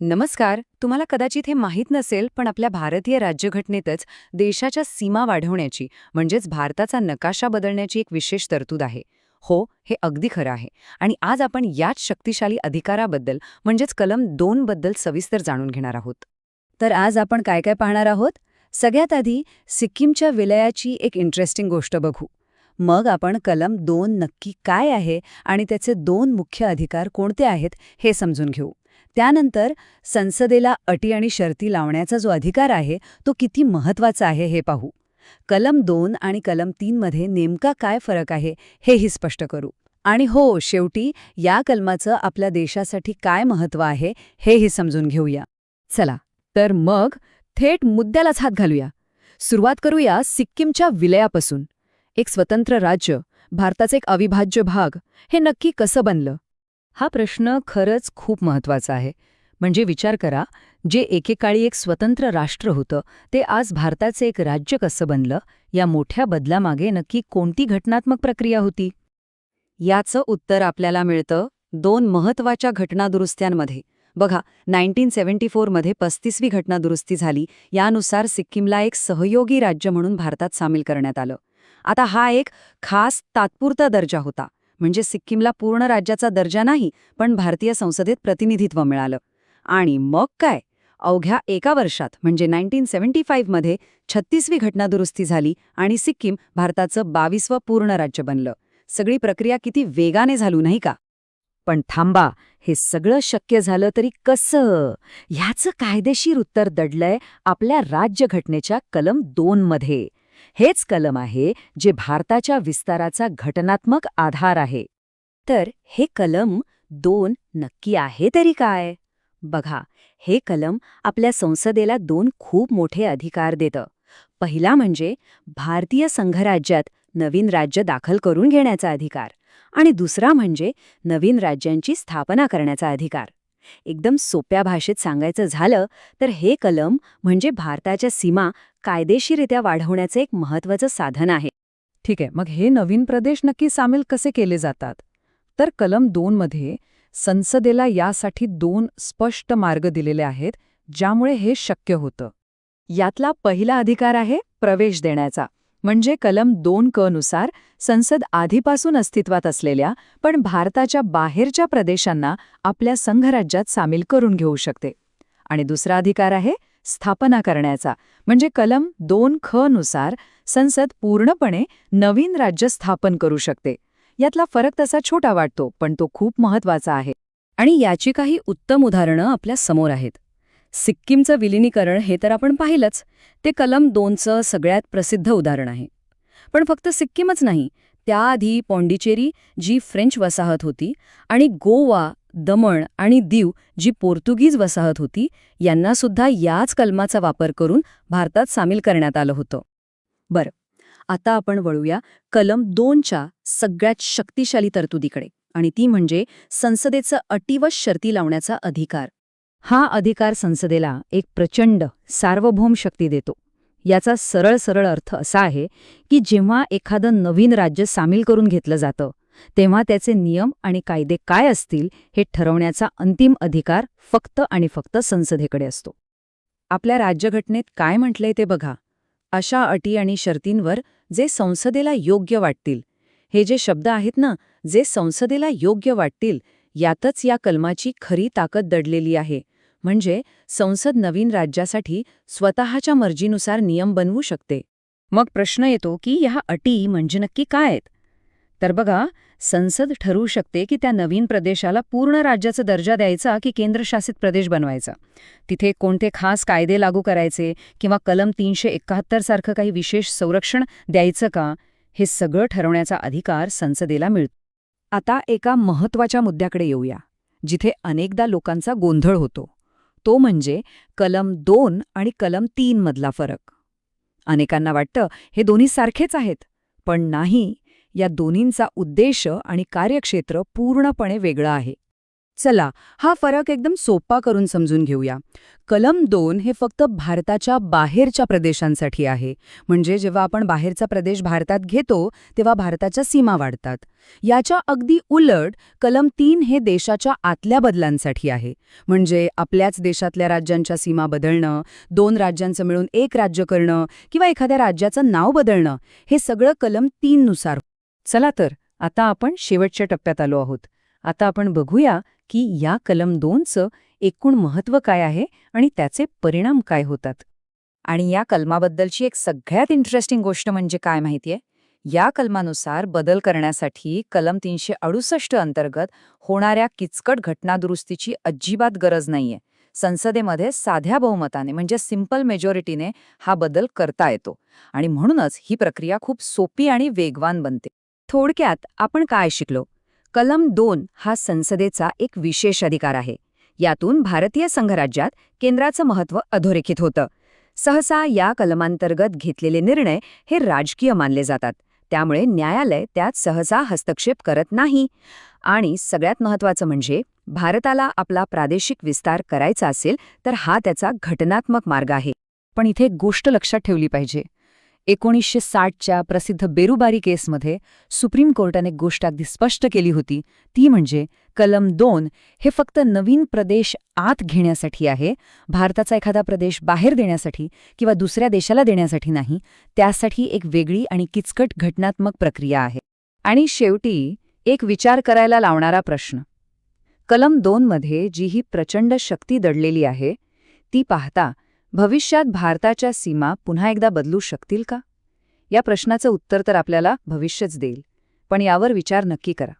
नमस्कार. तुम्हाला कदाचित हे माहीत नसेल पण आपल्या भारतीय राज्यघटनेतच देशाच्या सीमा वाढवण्याची म्हणजेच भारताचा नकाशा बदलण्याची एक विशेष तरतूद आहे. हो हे अगदी खरं आहे. आणि आज आपण याच शक्तिशाली अधिकाराबद्दल म्हणजेच कलम दोन बद्दल सविस्तर जाणून घेणार आहोत. तर आज आपण काय काय पाहणार आहोत? सगळ्यात आधी सिक्कीमच्या विलयाची एक इंटरेस्टिंग गोष्ट बघू. मग आपण कलम दोन नक्की काय आहे आणि त्याचे दोन मुख्य अधिकार कोणते आहेत हे समजून घेऊ. त्यानंतर संसदेला अटी आणि शर्ती लावण्याचा जो अधिकार आहे तो किती महत्त्वाचा आहे हे पाहू. कलम दोन आणि कलम तीनमध्ये नेमका काय फरक आहे हेही स्पष्ट करू. आणि हो शेवटी या कलमाचं आपल्या देशासाठी काय महत्त्व आहे हेही समजून घेऊया. चला तर मग थेट मुद्द्यालाच हात घालूया. सुरुवात करूया सिक्कीमच्या विलयापासून. एक स्वतंत्र राज्य भारताचे एक अविभाज्य भाग हे नक्की कसं बनलं? हा प्रश्न खरंच खूप महत्त्वाचा आहे. म्हणजे विचार करा जे एकेकाळी एक स्वतंत्र राष्ट्र होतं ते आज भारताचे एक राज्य कसं बनलं या मोठ्या बदलामागे नक्की कोणती घटनात्मक प्रक्रिया होती? याचं उत्तर आपल्याला मिळतं दोन महत्त्वाच्या घटनादुरुस्त्यांमध्ये. बघा नाईन्टीन सेव्हन्टी फोरमध्ये पस्तीसवी घटनादुरुस्ती झाली यानुसार सिक्कीमला एक सहयोगी राज्य म्हणून भारतात सामील करण्यात आलं. आता हा एक खास तात्पुरता दर्जा होता. म्हणजे सिक्कीमला पूर्ण राज्याचा दर्जा नाही पण भारतीय संसदेत प्रतिनिधित्व मिळालं. आणि मग काय? अवघ्या एका वर्षात म्हणजे नाईन्टीन सेव्हन्टी फाईव्हमध्ये छत्तीसवी घटनादुरुस्ती झाली आणि सिक्कीम भारताचं बावीसवं पूर्ण राज्य बनलं. सगळी प्रक्रिया किती वेगाने झालू नाही का? पण थांबा हे सगळं शक्य झालं तरी कसं? ह्याचं कायदेशीर उत्तर दडलंय आपल्या राज्यघटनेच्या कलम दोनमध्ये. हेच कलम आहे जे भारताच्या विस्ताराचा घटनात्मक आधार आहे. तर हे कलम दोन नक्की आहे तरी काय? बघा हे कलम आपल्या संसदेला दोन खूप मोठे अधिकार देतं. पहिला म्हणजे भारतीय संघराज्यात नवीन राज्य दाखल करून घेण्याचा अधिकार आणि दुसरा म्हणजे नवीन राज्यांची स्थापना करण्याचा अधिकार. एकदम सोप्या भाषेत सांगायचं झालं तर हे कलम म्हणजे भारताच्या सीमा कायदेशीरित्या वाढवण्याचं एक महत्वाचं साधन आहे. ठीक आहे मग हे नवीन प्रदेश नक्की सामील कसे केले जातात? तर कलम दोनमध्ये संसदेला यासाठी दोन स्पष्ट मार्ग दिलेले आहेत ज्यामुळे हे शक्य होतं. यातला पहिला अधिकार आहे प्रवेश देण्याचा. म्हणजे कलम दोन क नुसार संसद आधीपासून अस्तित्वात असलेल्या पण भारताच्या बाहेरच्या प्रदेशांना आपल्या संघराज्यात सामील करून घेऊ शकते. आणि दुसरा अधिकार आहे स्थापना करण्याचा म्हणजे कलम दोन ख नुसार संसद पूर्णपणे नवीन राज्य स्थापन करू शकते. यातला फरक तसा छोटा वाटतो पण तो खूप महत्त्वाचा आहे. आणि याची काही उत्तम उदाहरणं आपल्यासमोर आहेत. सिक्कीमचं विलिनीकरण हे तर आपण पाहिलंच. ते कलम दोनचं सगळ्यात प्रसिद्ध उदाहरण आहे. पण फक्त सिक्कीमच नाही त्याआधी पॉंडिचेरी जी फ्रेंच वसाहत होती आणि गोवा दमण आणि दीव जी पोर्तुगीज वसाहत होती यांना सुद्धा याच कलमाचा वापर करून भारतात सामील करण्यात आलं होतं. बरं आता आपण वळूया कलम दोनच्या सगळ्यात शक्तिशाली तरतुदीकडे आणि ती म्हणजे संसदेचं अटी व शर्ती लावण्याचा अधिकार. हा अधिकार संसदेला एक प्रचंड सार्वभौम शक्ती देतो. याचा सरळ सरळ अर्थ असा आहे की जेव्हा एखादं नवीन राज्य सामील करून घेतलं जातं तेव्हा त्याचे नियम आणि कायदे काय असतील हे ठरवण्याचा अंतिम अधिकार फक्त आणि फक्त संसदेकडे असतो. आपल्या राज्यघटनेत काय म्हटलंय ते बघा. अशा अटी आणि शर्तींवर जे संसदेला योग्य वाटतील हे जे शब्द आहेत ना जे संसदेला योग्य वाटतील यातच या कलमाची खरी ताकद दडलेली आहे. म्हणजे संसद नवीन राज्यासाठी स्वतःच्या मर्जीनुसार नियम बनवू शकते. मग प्रश्न येतो की ह्या अटी म्हणजे नक्की काय आहेत? तर बघा संसद ठरवू शकते की त्या नवीन प्रदेशाला पूर्ण राज्याचा दर्जा द्यायचा की केंद्रशासित प्रदेश बनवायचा. तिथे कोणते खास कायदे लागू करायचे किंवा कलम तीनशे एकाहत्तर सारखं काही विशेष संरक्षण द्यायचं का? हे सगळं ठरवण्याचा अधिकार संसदेला मिळतो. आता एका महत्त्वाच्या मुद्द्याकडे येऊया जिथे अनेकदा लोकांचा गोंधळ होतो. तो म्हणजे कलम दोन आणि कलम तीन मधला फरक. अनेकांना वाटतं हे दोन्ही सारखेच आहेत पण नाही या दोन्हींचा उद्देश आणि कार्यक्षेत्र पूर्णपणे वेगळं आहे. चला हा फरक एकदम सोपा करून समजून घेऊया. कलम दोन हे फक्त भारताच्या बाहेरच्या प्रदेशांसाठी आहे. म्हणजे जेव्हा आपण बाहेरचा प्रदेश भारतात घेतो तेव्हा भारताच्या सीमा वाढतात. याच्या अगदी उलट कलम तीन हे देशाच्या आतल्या बदलांसाठी आहे. म्हणजे आपल्याच देशातल्या राज्यांच्या सीमा बदलणं दोन राज्यांचं मिळून एक राज्य करणं किंवा एखाद्या राज्याचं नाव बदलणं हे सगळं कलम तीननुसार. चला तर आता आपण शेवटच्या टप्प्यात आलो आहोत. आता आपण बघूया की या कलम दोनचं एकूण महत्त्व काय आहे आणि त्याचे परिणाम काय होतात? आणि या कलमाबद्दलची एक सगळ्यात इंटरेस्टिंग गोष्ट म्हणजे काय माहितीये? या कलमानुसार बदल करण्यासाठी कलम तीनशे अडुसष्ट अंतर्गत होणाऱ्या किचकट घटनादुरुस्तीची अजिबात गरज नाहीये. संसदेमध्ये साध्या बहुमताने म्हणजे सिंपल मेजॉरिटीने हा बदल करता येतो. आणि म्हणूनच ही प्रक्रिया खूप सोपी आणि वेगवान बनते. थोडक्यात आपण काय शिकलो? कलम दोन हा संसदेचा एक विशेष अधिकार आहे. यातून भारतीय संघराज्यात केंद्राचं महत्त्व अधोरेखित होतं. सहसा या कलमांतर्गत घेतलेले निर्णय हे राजकीय मानले जातात. त्यामुळे न्यायालय त्यात सहसा हस्तक्षेप करत नाही. आणि सगळ्यात महत्त्वाचं म्हणजे भारताला आपला प्रादेशिक विस्तार करायचा असेल तर हा त्याचा घटनात्मक मार्ग आहे. पण इथे एक गोष्ट लक्षात ठेवली पाहिजे. एकोणीसशे साठच्या प्रसिद्ध बेरुबारी केसमध्ये सुप्रीम कोर्टाने गोष्ट अगदी स्पष्ट केली होती. ती म्हणजे कलम दोन हे फक्त नवीन प्रदेश आत घेण्यासाठी आहे भारताचा एखादा प्रदेश बाहेर देण्यासाठी किंवा दुसऱ्या देशाला देण्यासाठी नाही त्यासाठी एक वेगळी आणि किचकट घटनात्मक प्रक्रिया आहे. आणि शेवटी एक विचार करायला लावणारा प्रश्न. कलम दोनमध्ये जी ही प्रचंड शक्ती दडलेली आहे ती पाहता भविष्यात भारताच्या सीमा पुन्हा एकदा बदलू शकतील का? या प्रश्नाचं उत्तर तर आपल्याला भविष्यच देईल पण यावर विचार नक्की करा.